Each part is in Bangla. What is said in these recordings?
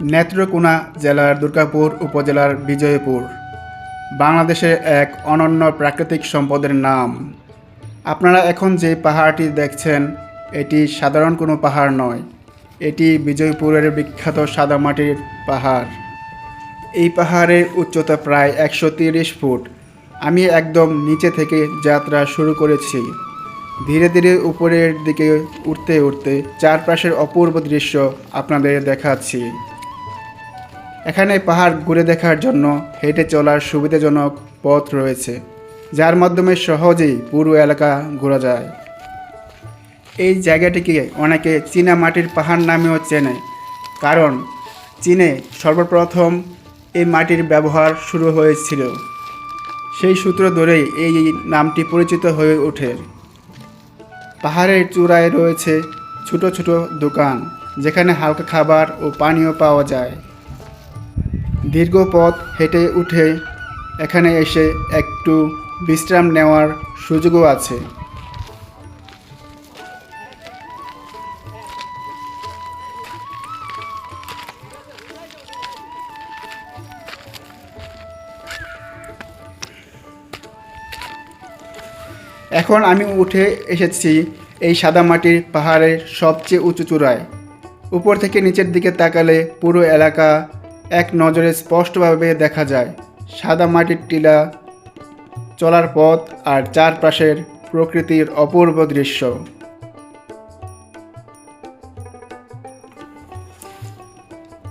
নেত্রকোনা জেলার দুর্গাপুর উপজেলার বিজয়পুর, বাংলাদেশের এক অনন্য প্রাকৃতিক সম্পদের নাম। আপনারা এখন যে পাহাড়টি দেখছেন, এটি সাধারণ কোনো পাহাড় নয়। এটি বিজয়পুরের বিখ্যাত সাদামাটির পাহাড়। এই পাহাড়ের উচ্চতা প্রায় একশো ফুট। আমি একদম নিচে থেকে যাত্রা শুরু করেছি। ধীরে ধীরে উপরের দিকে উঠতে উঠতে চারপাশের অপূর্ব দৃশ্য আপনাদের দেখাচ্ছি। এখানে পাহাড় ঘুরে দেখার জন্য হেঁটে চলার সুবিধাজনক পথ রয়েছে, যার মাধ্যমে সহজেই পুরো এলাকা ঘোরা যায়। এই জায়গাটিকে অনেকে চীনা মাটির পাহাড় নামেও চেনে, কারণ চীনে সর্বপ্রথম এই মাটির ব্যবহার শুরু হয়েছিল। সেই সূত্র ধরেই এই নামটি পরিচিত হয়ে ওঠে। পাহাড়ের চূড়ায় রয়েছে ছোট ছোট দোকান, যেখানে হালকা খাবার ও পানীয় পাওয়া যায়। দীর্ঘ পথ হেঁটে উঠে এখানে এসে একটু বিশ্রাম নেওয়ার সুযোগও আছে। এখন আমি উঠে এসেছি এই সাদামাটির পাহাড়ের সবচেয়ে উঁচু চূড়ায়। উপর থেকে নিচের দিকে তাকালে পুরো এলাকা এক নজরে স্পষ্টভাবে দেখা যায়, সাদা মাটির টিলা, চলার পথ আর চারপাশের প্রকৃতির অপূর্ব দৃশ্য।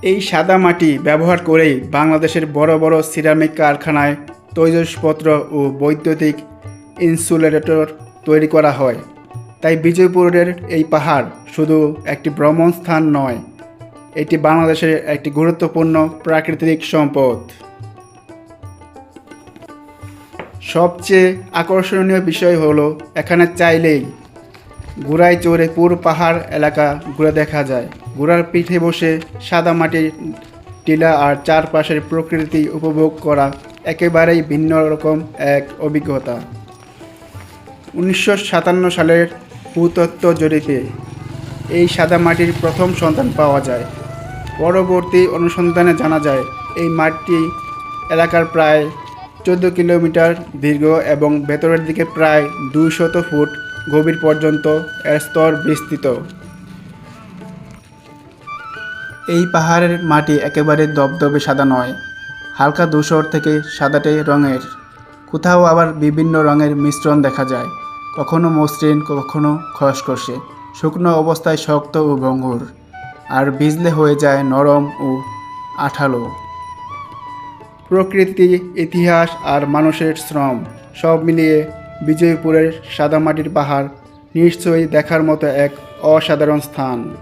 এই সাদা মাটি ব্যবহার করেই বাংলাদেশের বড় বড় সিরামিক কারখানায় তৈজসপত্র ও বৈদ্যুতিক ইনসুলেটর তৈরি করা হয়। তাই বিজয়পুরের এই পাহাড় শুধু একটি ভ্রমণ স্থান নয় এটি বাংলাদেশের একটি গুরুত্বপূর্ণ প্রাকৃতিক সম্পদ। সবচেয়ে আকর্ষণীয় বিষয় হলো, এখানে চাইলেই ঘোড়ায় চড়ে পুরো পাহাড় এলাকা ঘুরে দেখা যায়। ঘোড়ার পিঠে বসে সাদা মাটির টিলা আর চারপাশের প্রকৃতি উপভোগ করা একেবারেই ভিন্ন রকম এক অভিজ্ঞতা। উনিশশো সাতান্ন সালের ভূতত্ত্ব জরিপে এই সাদা মাটির প্রথম সন্তান পাওয়া যায়। পরবর্তী অনুসন্ধানে জানা যায়, এই মাঠটি এলাকার প্রায় চোদ্দ কিলোমিটার দীর্ঘ এবং ভেতরের দিকে প্রায় দুইশত ফুট গভীর পর্যন্ত এর স্তর বিস্তৃত। এই পাহাড়ের মাটি একেবারে দবদবে সাদা নয়, হালকা ধূসর থেকে সাদাটে রঙের। কোথাও আবার বিভিন্ন রঙের মিশ্রণ দেখা যায়, কখনো মসৃণ, কখনো খসখসে, শুকনো অবস্থায় শক্ত ও ভঙ্গুর। আর ভিজলে হয়ে যায় নরম ও আঠালো। প্রকৃতি, ইতিহাস আর মানুষের শ্রম সব মিলিয়ে বিজয়পুরের সাদামাটির পাহাড় নিশ্চয়ই দেখার মতো এক অসাধারণ স্থান।